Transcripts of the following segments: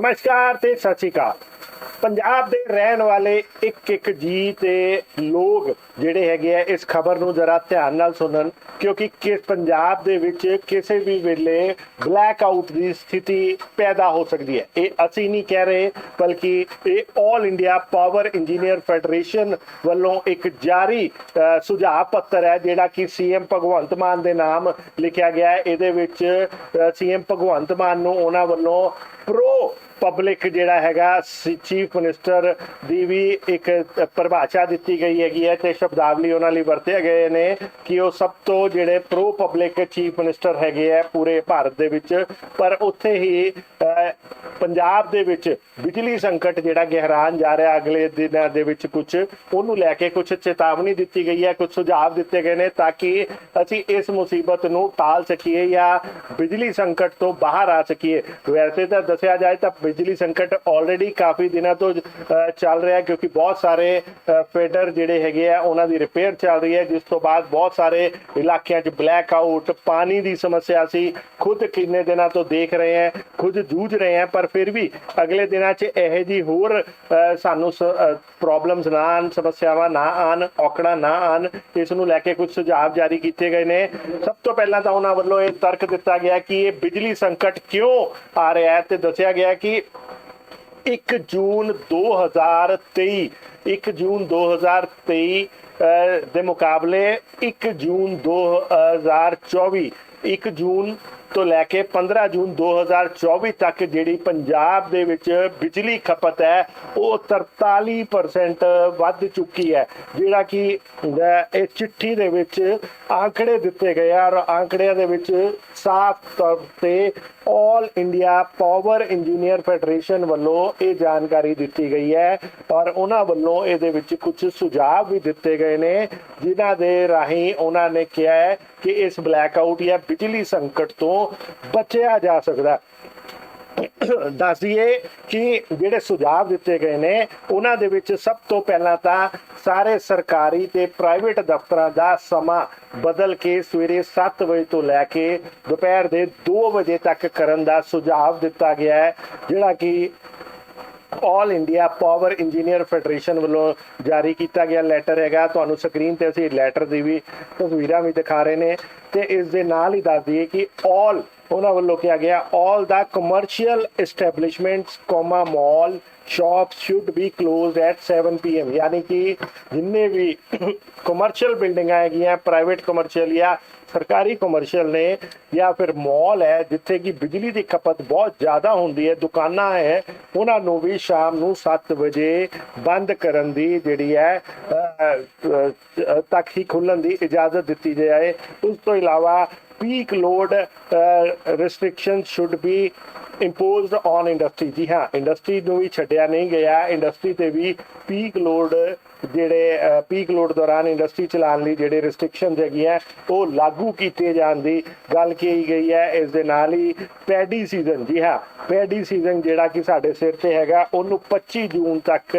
ਨਮਸਕਾਰ ਤੇ ਸਤਿ ਸ਼੍ਰੀ ਅਕਾਲ ਪੰਜਾਬ ਦੇ ਰਹਿਣ ਵਾਲੇ ਇੱਕ ਇੱਕ ਜੀ ਤੇ ਲੋਕ ਜਿਹੜੇ ਹੈਗੇ ਆ, ਇਸ ਖਬਰ ਨੂੰ ਜ਼ਰਾ ਧਿਆਨ ਨਾਲ ਸੁਣਨ, ਕਿਉਂਕਿ ਕਿਸ ਪੰਜਾਬ ਦੇ ਵਿੱਚ ਕਿਸੇ ਵੀ ਵੇਲੇ ਬਲੈਕ ਆਊਟ ਦੀ ਸਥਿਤੀ ਪੈਦਾ ਹੋ ਸਕਦੀ ਹੈ। ਇਹ ਅਸੀਂ ਨਹੀਂ ਕਹਿ ਰਹੇ, ਬਲਕਿ ਇਹ 올 ਇੰਡੀਆ ਪਾਵਰ ਇੰਜੀਨੀਅਰ ਫੈਡਰੇਸ਼ਨ ਵੱਲੋਂ ਇੱਕ ਜਾਰੀ ਸੁਝਾਅ ਪੱਤਰ ਹੈ, ਜਿਹੜਾ ਕਿ ਸੀਐਮ ਭਗਵੰਤ ਮਾਨ ਦੇ ਨਾਮ ਲਿਖਿਆ ਗਿਆ ਹੈ। ਇਹਦੇ ਵਿੱਚ ਸੀਐਮ ਭਗਵੰਤ ਮਾਨ ਨੂੰ ਉਹਨਾਂ ਵੱਲੋਂ ਪ੍ਰੋ ਪਬਲਿਕ ਜਿਹੜਾ ਹੈਗਾ ਚੀਫ ਮਿਨਿਸਟਰ ਦੀ ਵੀ ਇੱਕ ਪਰਿਭਾਸ਼ਾ ਦਿੱਤੀ ਗਈ ਹੈਗੀ ਹੈ ਤੇ ਸ਼ਬਦਾਵਲੀ ਉਹਨਾਂ ਲਈ ਵਰਤੇ ਗਏ ਨੇ ਕਿ ਉਹ ਸਭ ਤੋਂ ਜਿਹੜੇ ਪ੍ਰੋ ਪਬਲਿਕ ਚੀਫ ਮਿਨਿਸਟਰ ਹੈਗੇ ਆ ਪੂਰੇ ਭਾਰਤ ਦੇ ਵਿੱਚ। ਪਰ ਉੱਥੇ ਹੀ ਪੰਜਾਬ ਦੇ ਵਿੱਚ ਬਿਜਲੀ ਸੰਕਟ ਜਿਹੜਾ ਗਹਿਰਾਨ ਜਾ ਰਿਹਾ ਅਗਲੇ ਦਿਨਾਂ ਦੇ ਵਿੱਚ ਕੁਝ ਉਹਨੂੰ ਲੈ ਕੇ ਕੁਝ ਚੇਤਾਵਨੀ ਦਿੱਤੀ ਗਈ ਹੈ ਕੁਝ ਸੁਝਾਅ ਦਿੱਤੇ ਗਏ ਨੇ ਤਾਂ ਕਿ ਅਸੀਂ ਇਸ ਮੁਸੀਬਤ ਨੂੰ ਟਾਲ ਸਕੀਏ ਜਾਂ ਬਿਜਲੀ ਸੰਕਟ ਤੋਂ ਬਾਹਰ ਆ ਸਕੀਏ। ਵੈਸੇ ਤਾਂ ਦੱਸਿਆ ਜਾਏ ਤਾਂ ਬਿਜਲੀ ਸੰਕਟ ਆਲਰੇਡੀ ਕਾਫੀ ਦਿਨਾਂ ਤੋਂ ਚੱਲ ਰਿਹਾ ਕਿਉਂਕਿ ਬਹੁਤ ਸਾਰੇ ਫੀਡਰ ਜਿਹੜੇ ਹੈਗੇ ਆ, ਉਹਨਾਂ ਦੀ ਰਿਪੇਅਰ ਚੱਲ ਰਹੀ ਹੈ, ਜਿਸ ਤੋਂ ਬਾਅਦ ਬਹੁਤ ਸਾਰੇ ਇਲਾਕਿਆਂ 'ਚ ਬਲੈਕ ਆਊਟ ਪਾਣੀ ਦੀ ਸਮੱਸਿਆ ਸੀ। ਖੁਦ ਕਿੰਨੇ ਦਿਨਾਂ ਤੋਂ ਦੇਖ ਰਹੇ ਹਾਂ, ਖੁਦ ਜੂਝ ਰਹੇ ਹਾਂ, ਪਰ ਫਿਰ ਵੀ ਅਗਲੇ ਦਿਨਾਂ 'ਚ ਇਹੋ ਜੀ ਹੋਰ ਸਾਨੂੰ ਪ੍ਰੋਬਲਮਸ ਨਾ ਆਣ ਸਮੱਸਿਆਵਾਂ ਨਾ ਆਣ ਔਕੜਾਂ ਨਾ ਆਣ ਇਸ ਨੂੰ ਲੈ ਕੇ ਕੁਝ ਸੁਝਾਅ ਜਾਰੀ ਕੀਤੇ ਗਏ ਨੇ। ਸਭ ਤੋਂ ਪਹਿਲਾਂ ਤਾਂ ਉਹਨਾਂ ਵੱਲੋਂ ਇਹ ਤਰਕ ਦਿੱਤਾ ਗਿਆ ਕਿ ਇਹ ਬਿਜਲੀ ਸੰਕਟ ਕਿਉਂ ਆ ਰਿਹਾ ਹੈ ਤੇ ਦੱਸਿਆ ਗਿਆ ਕਿ 1 ਜੂਨ 2023 1 ਜੂਨ 2023 ਅਹ, ਦੇ ਮੁਕਾਬਲੇ 1 ਜੂਨ 2024 1 ਜੂਨ ਤੋਂ ਲੈ ਕੇ 15 ਜੂਨ 2024 ਤੱਕ ਜਿਹੜੀ ਪੰਜਾਬ ਦੇ ਵਿੱਚ ਬਿਜਲੀ ਖਪਤ ਹੈ ਉਹ 43% ਵੱਧ ਚੁੱਕੀ ਹੈ ਜਿਹੜਾ ਕਿ ਅਹ, ਇਹ ਚਿੱਠੀ ਦੇ ਵਿੱਚ ਆંકੜੇ ਦਿੱਤੇ ਗਏ ਆ ਔਰ ਆંકੜਿਆਂ ਦੇ ਵਿੱਚ ਸਾਫ਼ ਤੌਰ ਤੇ all India power engineer federation ਵੱਲੋਂ ਇਹ ਜਾਣਕਾਰੀ ਦਿੱਤੀ ਗਈ ਹੈ ਔਰ ਉਹਨਾਂ ਵੱਲੋਂ ਇਹਦੇ ਵਿੱਚ ਕੁਝ ਸੁਝਾਅ ਵੀ ਦਿੱਤੇ ਗਏ ਨੇ, ਜਿਨ੍ਹਾਂ ਦੇ ਰਾਹੀਂ ਉਹਨਾਂ ਨੇ ਕਿਹਾ ਹੈ ਕਿ ਇਸ ਬਲੈਕਆਊਟ ਜਾਂ ਬਿਜਲੀ ਸੰਕਟ ਤੋਂ ਬਚਿਆ ਜਾ ਸਕਦਾ ਦੱਸ ਦਈਏ ਕਿ ਜਿਹੜੇ ਸੁਝਾਅ ਦਿੱਤੇ ਗਏ ਨੇ, ਉਹਨਾਂ ਦੇ ਵਿੱਚ ਸਭ ਤੋਂ ਪਹਿਲਾਂ ਤਾਂ ਸਾਰੇ ਸਰਕਾਰੀ ਤੇ ਪ੍ਰਾਈਵੇਟ ਦਫ਼ਤਰਾਂ ਦਾ ਸਮਾਂ ਬਦਲ ਕੇ ਸਵੇਰੇ 7 ਵਜੇ ਤੋਂ ਲੈ ਕੇ ਦੁਪਹਿਰ ਦੇ 2 ਵਜੇ ਤੱਕ ਕਰਨ ਦਾ ਸੁਝਾਅ ਦਿੱਤਾ ਗਿਆ ਹੈ, ਜਿਹੜਾ ਕਿ all India power engineer federation ਵੱਲੋਂ ਜਾਰੀ ਕੀਤਾ ਗਿਆ ਲੈਟਰ ਹੈਗਾ। ਤੁਹਾਨੂੰ ਸਕਰੀਨ ਤੇ ਅਸੀਂ ਲੈਟਰ ਦੀ ਵੀ ਤਸਵੀਰਾਂ ਵੀ ਦਿਖਾ ਰਹੇ ਨੇ ਤੇ ਇਸ ਦੇ ਨਾਲ ਹੀ ਦੱਸ ਦਈਏ ਕਿ ਆਲ ਉਹਨਾਂ ਵੱਲੋਂ ਕਿਹਾ ਗਿਆ all the commercial establishments comma mall shop should be closed at 7 PM ਯਾਨੀ ਕਿ ਜਿੰਨੇ ਵੀ ਕਮਰਸ਼ੀਅਲ ਬਿਲਡਿੰਗਾਂ ਹੈਗੀਆਂ ਪ੍ਰਾਈਵੇਟ ਕਮਰਸ਼ੀਅਲ ਜਾਂ ਸਰਕਾਰੀ ਕਮਰਸ਼ੀਅਲ ਨੇ ਜਾਂ ਫਿਰ ਮਾਲ ਹੈ, ਜਿੱਥੇ ਕਿ ਬਿਜਲੀ ਦੀ ਖਪਤ ਬਹੁਤ ਜ਼ਿਆਦਾ ਹੁੰਦੀ ਹੈ, ਦੁਕਾਨਾਂ ਹੈ, ਉਹਨਾਂ ਨੂੰ ਵੀ ਸ਼ਾਮ ਨੂੰ 7 ਵਜੇ ਬੰਦ ਕਰਨ ਦੀ ਜਿਹੜੀ ਹੈ ਤੱਕ ਹੀ ਖੁੱਲਣ ਦੀ ਇਜਾਜ਼ਤ ਦਿੱਤੀ ਜਾਏ ਉਸ ਤੋਂ ਇਲਾਵਾ peak load restriction should be imposed on industry ਜੀ ਹਾਂ ਇੰਡਸਟਰੀ ਨੂੰ ਵੀ ਛੱਡਿਆ ਨਹੀਂ ਗਿਆ। ਇੰਡਸਟਰੀ ਤੇ ਵੀ ਪੀਕ ਲੋਡ ਜਿਹੜੇ ਪੀਕ ਲੋਡ ਦੌਰਾਨ ਇੰਡਸਟਰੀ ਚਲਾਉਣ ਲਈ ਜਿਹੜੇ ਰੈਸਟ੍ਰਿਕਸ਼ਨਸ ਹੈਗੀਆਂ, ਉਹ ਲਾਗੂ ਕੀਤੇ ਜਾਣ ਦੀ ਗੱਲ ਕੀਤੀ ਗਈ ਹੈ। ਇਸ ਦੇ ਨਾਲ ਹੀ ਪੈਡੀ ਸੀਜ਼ਨ ਜੀ ਹਾਂ ਪੈਡੀ ਸੀਜ਼ਨ ਜਿਹੜਾ ਕਿ ਸਾਡੇ ਸਿਰ ਤੇ ਹੈਗਾ, ਉਹਨੂੰ 25 ਜੂਨ ਤੱਕ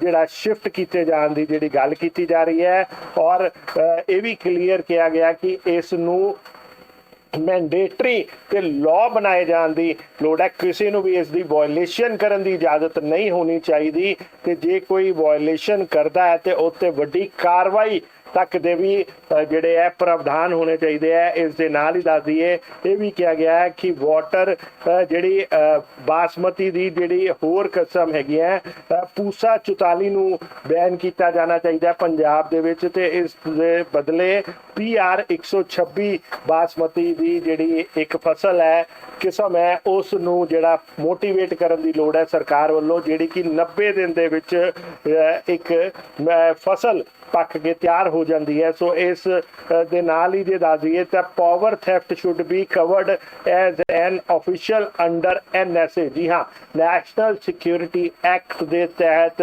ਜਿਹੜਾ ਸ਼ਿਫਟ ਕੀਤੇ ਜਾਣ ਦੀ ਜਿਹੜੀ ਗੱਲ ਕੀਤੀ ਜਾ ਰਹੀ ਹੈ। ਔਰ ਇਹ ਵੀ ਕਲੀਅਰ ਕਿਹਾ ਗਿਆ ਕਿ ਇਸ ਨੂੰ ਮੈਂਡੇਟਰੀ ਤੇ ਲਾਅ ਬਣਾਏ ਜਾਣ ਦੀ ਲੋੜ ਹੈ। ਕਿਸੇ ਨੂੰ ਵੀ ਇਸ ਦੀ ਵਾਇਓਲੇਸ਼ਨ ਕਰਨ ਦੀ ਇਜਾਜ਼ਤ ਨਹੀਂ ਹੋਣੀ ਚਾਹੀਦੀ। ਤੇ ਜੇ ਕੋਈ ਵਾਇਓਲੇਸ਼ਨ ਕਰਦਾ ਹੈ ਤੇ ਉੱਤੇ ਵੱਡੀ ਕਾਰਵਾਈ ਤੱਕ ਦੇ ਵੀ ਜਿਹੜੇ ਹੈ ਪ੍ਰਾਵਧਾਨ ਹੋਣੇ ਚਾਹੀਦੇ ਹੈ ਇਸ ਦੇ ਨਾਲ ਹੀ ਦੱਸ ਦਈਏ ਇਹ ਵੀ ਕਿਹਾ ਗਿਆ ਹੈ ਕਿ ਵਾਟਰ ਜਿਹੜੀ ਅ, ਬਾਸਮਤੀ ਦੀ ਜਿਹੜੀ ਹੋਰ ਕਿਸਮ ਹੈਗੀ ਹੈ ਪੂਸਾ 44 ਨੂੰ ਬੈਨ ਕੀਤਾ ਜਾਣਾ ਚਾਹੀਦਾ ਪੰਜਾਬ ਦੇ ਵਿੱਚ ਤੇ ਇਸ ਦੇ ਬਦਲੇ ਪੀਆਰ 126 ਬਾਸਮਤੀ ਦੀ ਜਿਹੜੀ ਇੱਕ ਫਸਲ ਹੈ ਕਿਸਮ ਹੈ ਉਸ ਨੂੰ ਜਿਹੜਾ ਮੋਟੀਵੇਟ ਕਰਨ ਦੀ ਲੋੜ ਹੈ ਸਰਕਾਰ ਵੱਲੋਂ, ਜਿਹੜੀ ਕਿ 90 ਦਿਨ ਦੇ ਵਿੱਚ ਇੱਕ ਫਸਲ ਪੱਕ ਕੇ ਤਿਆਰ ਹੋ ਜਾਂਦੀ ਹੈ। ਸੋ ਇਸ ਦੇ ਨਾਲ ਹੀ ਜੇ ਦੱਸ ਦਈਏ ਤਾਂ power theft should be covered as an official under NSA ਜੀ ਹਾਂ ਨੈਸ਼ਨਲ ਸਿਕਿਉਰਿਟੀ ਐਕਟ ਦੇ ਤਹਿਤ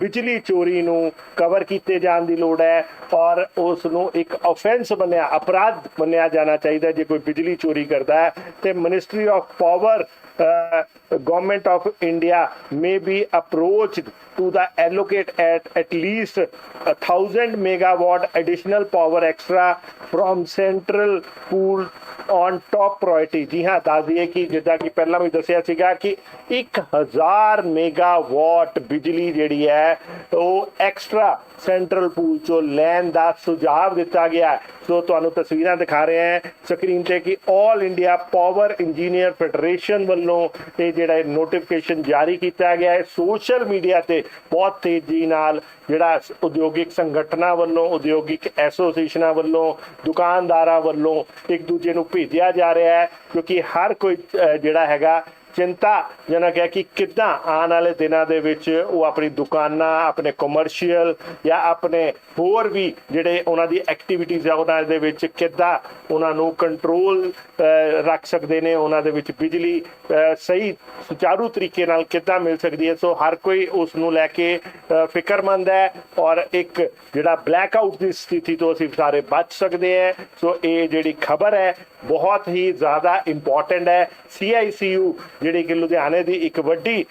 ਬਿਜਲੀ ਚੋਰੀ ਨੂੰ ਕਵਰ ਕੀਤੇ ਜਾਣ ਦੀ ਲੋੜ ਹੈ। ਔਰ ਉਸ ਨੂੰ ਇੱਕ ਆਫੈਂਸ ਬਣਿਆ, ਅਪਰਾਧ ਮੰਨਿਆ ਜਾਣਾ ਚਾਹੀਦਾ ਜੇ ਕੋਈ ਬਿਜਲੀ ਚੋਰੀ ਕਰਦਾ ਹੈ ਤੇ ministry of power government of India may be approached to the allocate at at least a thousand megawatt additional power extra from central pool on top priority ਜੀ ਹਾਂ ਦੱਸ ਦਈਏ ਕਿ ਜਿੱਦਾਂ ਕਿ ਪਹਿਲਾਂ ਵੀ ਦੱਸਿਆ ਸੀਗਾ ਕਿ 1000 ਮੈਗਾਵਾਟ ਬਿਜਲੀ ਜਿਹੜੀ ਹੈ ਉਹ ਐਕਸਟਰਾ ਸੈਂਟਰਲ ਪੂਲ ਚੋਂ ਲੈਣ ਦਾ ਸੁਝਾਅ ਦਿੱਤਾ ਗਿਆ ਹੈ। ਸੋ ਤੁਹਾਨੂੰ ਤਸਵੀਰਾਂ ਦਿਖਾ ਰਹੇ ਹਾਂ ਸਕਰੀਨ ਤੇ ਕਿ 올 ਇੰਡੀਆ ਪਾਵਰ ਇੰਜੀਨੀਅਰ ਫੈਡਰੇਸ਼ਨ ਵੱਲੋਂ ਇਹ ਜਿਹੜਾ ਨੋਟੀਫਿਕੇਸ਼ਨ ਜਾਰੀ ਕੀਤਾ ਗਿਆ ਹੈ। ਸੋਸ਼ਲ ਮੀਡੀਆ ਤੇ ਬਹੁਤ ਤੇਜ਼ੀ ਨਾਲ ਜਿਹੜਾ ਉਦਯੋਗਿਕ ਸੰਗਠਨਾਂ ਵੱਲੋਂ, ਉਦਯੋਗਿਕ ਐਸੋਸੀਏਸ਼ਨਾਂ ਵੱਲੋਂ, ਦੁਕਾਨਦਾਰਾਂ ਵੱਲੋਂ ਇੱਕ ਦੂਜੇ ਨੂੰ ਭੇਜਿਆ ਜਾ ਰਿਹਾ ਹੈ, ਕਿਉਂਕਿ ਹਰ ਕੋਈ ਜਿਹੜਾ ਹੈਗਾ ਚਿੰਤਾ ਜਨਕ ਹੈ ਕਿ ਕਿੱਦਾਂ ਆਉਣ ਵਾਲੇ ਦਿਨਾਂ ਦੇ ਵਿੱਚ ਉਹ ਆਪਣੀ ਦੁਕਾਨਾਂ, ਆਪਣੇ ਕਮਰਸ਼ੀਅਲ ਜਾਂ ਆਪਣੇ ਹੋਰ ਵੀ ਜਿਹੜੇ ਉਹਨਾਂ ਦੀ ਐਕਟੀਵਿਟੀਜ਼ ਆ, ਉਹਨਾਂ ਦੇ ਵਿੱਚ ਕਿੱਦਾਂ ਉਹਨਾਂ ਨੂੰ ਕੰਟਰੋਲ ਰੱਖ ਸਕਦੇ ਨੇ, ਉਹਨਾਂ ਦੇ ਵਿੱਚ ਬਿਜਲੀ ਸਹੀ ਸੁਚਾਰੂ ਤਰੀਕੇ ਨਾਲ ਕਿੱਦਾਂ ਮਿਲ ਸਕਦੀ ਹੈ। ਸੋ ਹਰ ਕੋਈ ਉਸ ਨੂੰ ਲੈ ਕੇ ਫਿਕਰਮੰਦ ਹੈ ਔਰ ਇੱਕ ਜਿਹੜਾ ਬਲੈਕ ਆਊਟ ਦੀ ਸਥਿਤੀ ਤੋਂ ਅਸੀਂ ਸਾਰੇ ਬਚ ਸਕਦੇ ਹਾਂ। ਸੋ ਇਹ ਜਿਹੜੀ ਖਬਰ ਹੈ ਬਹੁਤ ਹੀ ਜ਼ਿਆਦਾ ਇੰਪੋਰਟੈਂਟ ਹੈ। CICU ਜਿਹੜੀ ਕਿ ਲੁਧਿਆਣੇ ਦੀ ਇੱਕ ਵੱਡੀ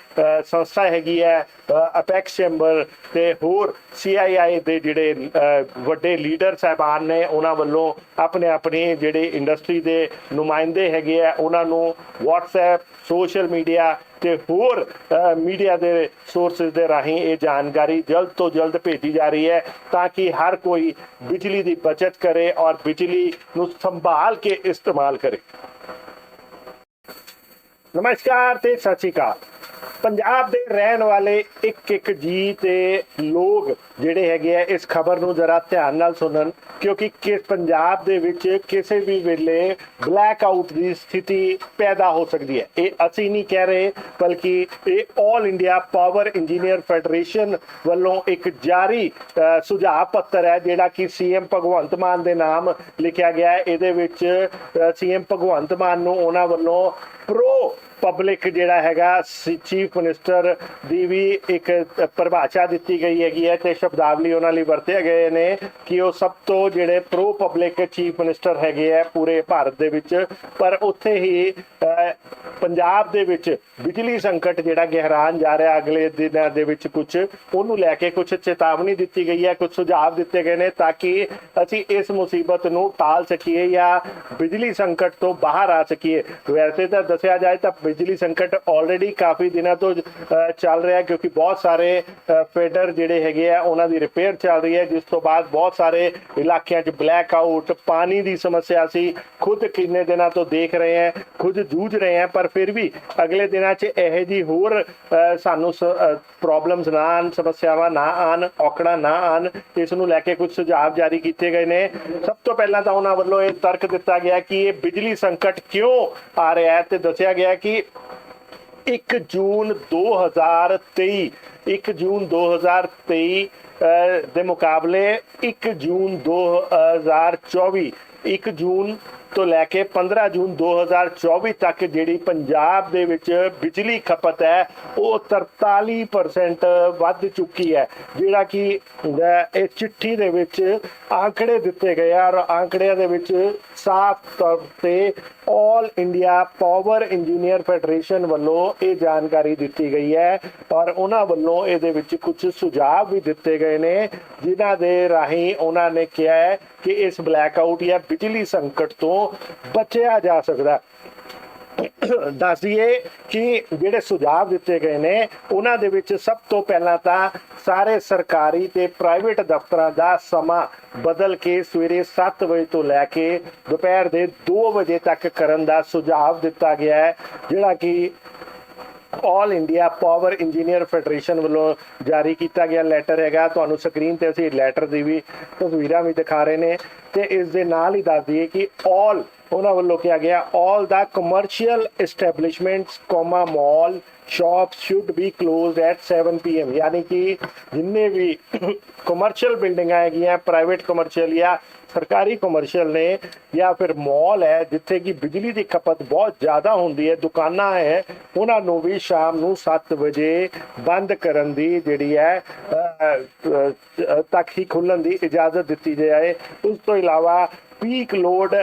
ਸੰਸਥਾ ਹੈਗੀ ਹੈ ਅਪੈਕਸ ਚੈਂਬਰ ਤੇ ਹੋਰ CII ਦੇ ਜਿਹੜੇ ਵੱਡੇ ਲੀਡਰ ਸਾਹਿਬਾਨ ਨੇ, ਉਹਨਾਂ ਵੱਲੋਂ ਆਪਣੇ ਆਪਣੇ ਜਿਹੜੇ ਇੰਡਸਟਰੀ ਦੇ ਨੁਮਾਇੰਦੇ ਹੈਗੇ ਆ, ਉਹਨਾਂ ਨੂੰ WhatsApp ਸੋਸ਼ਲ ਮੀਡੀਆ ਤੇ ਹੋਰ ਮੀਡੀਆ ਦੇ ਸੋਰਸਸ ਦੇ ਰਾਹੀਂ ਇਹ ਜਾਣਕਾਰੀ ਜਲਦ ਤੋਂ ਜਲਦ ਭੇਜੀ ਜਾ ਰਹੀ ਹੈ ਤਾਂ ਕਿ ਹਰ ਕੋਈ ਬਿਜਲੀ ਦੀ ਬਚਤ ਕਰੇ ਔਰ ਬਿਜਲੀ ਨੂੰ ਸੰਭਾਲ ਕੇ ਇਸਤੇਮਾਲ ਕਰੇ। ਨਮਸਕਾਰ ਤੇ ਸਤਿ ਸ਼੍ਰੀ ਅਕਾਲ। ਪੰਜਾਬ ਦੇ ਰਹਿਣ ਵਾਲੇ ਇੱਕ ਇੱਕ ਜੀ ਤੇ ਲੋਕ ਜਿਹੜੇ ਹੈਗੇ ਆ ਇਸ ਖਬਰ ਨੂੰ ਜਰਾ ਧਿਆਨ ਨਾਲ ਸੁਣਨ ਕਿਉਂਕਿ ਕਿਸ ਪੰਜਾਬ ਦੇ ਵਿੱਚ ਕਿਸੇ ਵੀ ਵੇਲੇ ਬਲੈਕ ਆਊਟ ਦੀ ਸਥਿਤੀ ਪੈਦਾ ਹੋ ਸਕਦੀ ਹੈ। ਇਹ ਅਸੀਂ ਨਹੀਂ ਕਹਿ ਰਹੇ ਬਲਕਿ ਇਹ 올 ਇੰਡੀਆ ਪਾਵਰ ਇੰਜੀਨੀਅਰ ਫੈਡਰੇਸ਼ਨ ਵੱਲੋਂ ਇੱਕ ਜਾਰੀ ਅ, ਸੁਝਾਅ ਪੱਤਰ ਹੈ ਜਿਹੜਾ ਕਿ ਸੀਐਮ ਭਗਵੰਤ ਮਾਨ ਦੇ ਨਾਮ ਲਿਖਿਆ ਗਿਆ ਹੈ। ਇਹਦੇ ਵਿੱਚ ਸੀਐਮ ਭਗਵੰਤ ਮਾਨ ਨੂੰ ਉਹਨਾਂ ਵੱਲੋਂ ਪ੍ਰੋ ਪਬਲਿਕ ਜਿਹੜਾ ਹੈਗਾ ਚੀਫ ਮਿਨਿਸਟਰ ਦੀ ਵੀ ਇੱਕ ਪਰਿਭਾਸ਼ਾ ਦਿੱਤੀ ਗਈ ਹੈਗੀ ਹੈ ਤੇ ਸ਼ਬਦਾਵਲੀ ਉਹਨਾਂ ਲਈ ਵਰਤੇ ਗਏ ਨੇ ਕਿ ਉਹ ਸਭ ਤੋਂ ਜਿਹੜੇ ਪ੍ਰੋ ਪਬਲਿਕ ਚੀਫ ਮਿਨਿਸਟਰ ਹੈਗੇ ਆ ਪੂਰੇ ਭਾਰਤ ਦੇ ਵਿੱਚ। ਪਰ ਉੱਥੇ ਹੀ ਪੰਜਾਬ ਦੇ ਵਿੱਚ ਬਿਜਲੀ ਸੰਕਟ ਜਿਹੜਾ ਗਹਿਰਾਨ ਜਾ ਰਿਹਾ ਅਗਲੇ ਦਿਨਾਂ ਦੇ ਵਿੱਚ ਕੁਝ ਉਹਨੂੰ ਲੈ ਕੇ ਕੁਝ ਚੇਤਾਵਨੀ ਦਿੱਤੀ ਗਈ ਹੈ ਕੁਝ ਸੁਝਾਅ ਦਿੱਤੇ ਗਏ ਨੇ ਤਾਂ ਕਿ ਅਸੀਂ ਇਸ ਮੁਸੀਬਤ ਨੂੰ ਟਾਲ ਸਕੀਏ ਜਾਂ ਬਿਜਲੀ ਸੰਕਟ ਤੋਂ ਬਾਹਰ ਆ ਸਕੀਏ। ਵੈਸੇ ਤਾਂ ਦੱਸਿਆ ਜਾਏ ਤਾਂ ਬਿਜਲੀ ਸੰਕਟ ਆਲਰੇਡੀ ਕਾਫੀ ਦਿਨਾਂ ਤੋਂ ਅਹ, ਚੱਲ ਰਿਹਾ ਕਿਉਂਕਿ ਬਹੁਤ ਸਾਰੇ ਫੇਡਰ ਜਿਹੜੇ ਹੈਗੇ ਆ ਉਹਨਾਂ ਦੀ ਰਿਪੇਅਰ ਚੱਲ ਰਹੀ ਹੈ ਜਿਸ ਤੋਂ ਬਾਅਦ ਬਹੁਤ ਸਾਰੇ ਇਲਾਕਿਆਂ 'ਚ ਬਲੈਕ ਆਊਟ ਪਾਣੀ ਦੀ ਸਮੱਸਿਆ ਸੀ ਖੁਦ ਕਿੰਨੇ ਦਿਨਾਂ ਤੋਂ ਦੇਖ ਰਹੇ ਹੈ ਖੁਦ ਜੂਝ ਰਹੇ ਹੈ ਪਰ ਫਿਰ ਵੀ ਅਗਲੇ ਦਿਨਾਂ 'ਚ ਇਹੋ ਜੀ ਹੋਰ ਸਾਨੂੰ ਪ੍ਰੋਬਲਮਸ ਨਾ ਆਣ ਸਮੱਸਿਆਵਾਂ ਨਾ ਆਣ ਔਕੜਾਂ ਨਾ ਆਣ ਇਸ ਨੂੰ ਲੈ ਕੇ ਕੁਝ ਸੁਝਾਅ ਜਾਰੀ ਕੀਤੇ ਗਏ ਨੇ। ਸਭ ਤੋਂ ਪਹਿਲਾਂ ਤਾਂ ਉਹਨਾਂ ਵੱਲੋਂ ਇਹ ਤਰਕ ਦਿੱਤਾ ਗਿਆ ਕਿ ਇਹ ਬਿਜਲੀ ਸੰਕਟ ਕਿਉਂ ਆ ਰਿਹਾ ਹੈ ਤੇ ਦੱਸਿਆ ਗਿਆ ਕਿ 1 ਜੂਨ 2023 1 ਜੂਨ 2023 ਅਹ, ਦੇ ਮੁਕਾਬਲੇ 1 ਜੂਨ 2024 1 ਜੂਨ ਤੋਂ ਲੈ ਕੇ 15 ਜੂਨ 2024 ਤੱਕ ਜਿਹੜੀ ਪੰਜਾਬ ਦੇ ਵਿੱਚ ਬਿਜਲੀ ਖਪਤ ਹੈ, ਉਹ 43% ਵੱਧ ਚੁੱਕੀ ਹੈ। ਜਿਹੜਾ ਕਿ ਇਹ ਚਿੱਠੀ ਦੇ ਵਿੱਚ ਆંકੜੇ ਦਿੱਤੇ ਗਏ ਆ ਔਰ ਆંકੜਿਆਂ ਦੇ ਵਿੱਚ ਸਾਫ਼ ਤੌਰ ਤੇ all India power engineer federation ਵੱਲੋਂ ਇਹ ਜਾਣਕਾਰੀ ਦਿੱਤੀ ਗਈ ਹੈ ਔਰ ਉਹਨਾਂ ਵੱਲੋਂ ਇਹਦੇ ਵਿੱਚ ਕੁਝ ਸੁਝਾਅ ਵੀ ਦਿੱਤੇ ਗਏ ਨੇ, ਜਿਨ੍ਹਾਂ ਦੇ ਰਾਹੀਂ ਉਹਨਾਂ ਨੇ ਕਿਹਾ ਹੈ ਕਿ ਇਸ ਬਲੈਕ ਆਊਟ ਜਾਂ ਬਿਜਲੀ ਸੰਕਟ ਤੋਂ ਬਚਿਆ ਜਾ ਸਕਦਾ। ਹੈ ਦੱਸ ਦਈਏ ਕਿ ਜਿਹੜੇ ਸੁਝਾਅ ਦਿੱਤੇ ਗਏ ਨੇ, ਉਹਨਾਂ ਦੇ ਵਿੱਚ ਸਭ ਤੋਂ ਪਹਿਲਾਂ ਤਾਂ ਸਾਰੇ ਸਰਕਾਰੀ ਤੇ ਪ੍ਰਾਈਵੇਟ ਦਫ਼ਤਰਾਂ ਦਾ ਸਮਾਂ ਬਦਲ ਕੇ ਸਵੇਰੇ 7 ਵਜੇ ਤੋਂ ਲੈ ਕੇ ਦੁਪਹਿਰ ਦੇ 2 ਵਜੇ ਤੱਕ ਕਰਨ ਦਾ ਸੁਝਾਅ ਦਿੱਤਾ ਗਿਆ ਹੈ, ਜਿਹੜਾ ਕਿ all India power engineer federation ਵੱਲੋਂ ਜਾਰੀ ਕੀਤਾ ਗਿਆ ਲੈਟਰ ਹੈਗਾ। ਤੁਹਾਨੂੰ ਸਕਰੀਨ ਤੇ ਅਸੀਂ ਲੈਟਰ ਦੀ ਵੀ ਤਸਵੀਰਾਂ ਵੀ ਦਿਖਾ ਰਹੇ ਨੇ ਤੇ ਇਸ ਦੇ ਨਾਲ ਹੀ ਦੱਸ ਦਈਏ ਕਿ ਆਲ ਉਹਨਾਂ ਵੱਲੋਂ ਕਿਹਾ ਗਿਆ, all the commercial establishments, comma, mall, shops should be closed at 7 pm ਯਾਨੀ ਕਿ ਜਿੰਨੇ ਵੀ ਕਮਰਸ਼ੀਅਲ ਬਿਲਡਿੰਗਾਂ ਹੈਗੀਆਂ ਪ੍ਰਾਈਵੇਟ ਕਮਰਸ਼ੀਅਲ ਜਾਂ ਸਰਕਾਰੀ ਕਮਰਸ਼ੀਅਲ ਨੇ, ਜਾਂ ਫਿਰ ਮਾਲ ਹੈ, ਜਿੱਥੇ ਕਿ ਬਿਜਲੀ ਦੀ ਖਪਤ ਬਹੁਤ ਜ਼ਿਆਦਾ ਹੁੰਦੀ ਹੈ, ਦੁਕਾਨਾਂ ਹੈ, ਉਹਨਾਂ ਨੂੰ ਵੀ ਸ਼ਾਮ ਨੂੰ 7 ਵਜੇ ਬੰਦ ਕਰਨ ਦੀ ਜਿਹੜੀ ਹੈ ਤੱਕ ਹੀ ਖੁੱਲਣ ਦੀ ਇਜਾਜ਼ਤ ਦਿੱਤੀ ਜਾਏ। ਉਸ ਤੋਂ ਇਲਾਵਾ peak load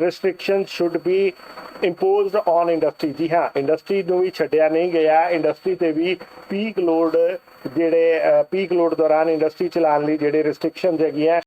restriction should be imposed on industry ਜੀ ਹਾਂ ਇੰਡਸਟਰੀ ਨੂੰ ਵੀ ਛੱਡਿਆ ਨਹੀਂ ਗਿਆ। ਇੰਡਸਟਰੀ ਤੇ ਵੀ ਪੀਕ ਲੋਡ ਜਿਹੜੇ uh, ਪੀਕ ਲੋਡ ਦੌਰਾਨ ਇੰਡਸਟਰੀ ਚਲਾਉਣ ਲਈ ਜਿਹੜੇ ਰੈਸਟ੍ਰਿਕਸ਼ਨਸ ਹੈਗੀਆਂ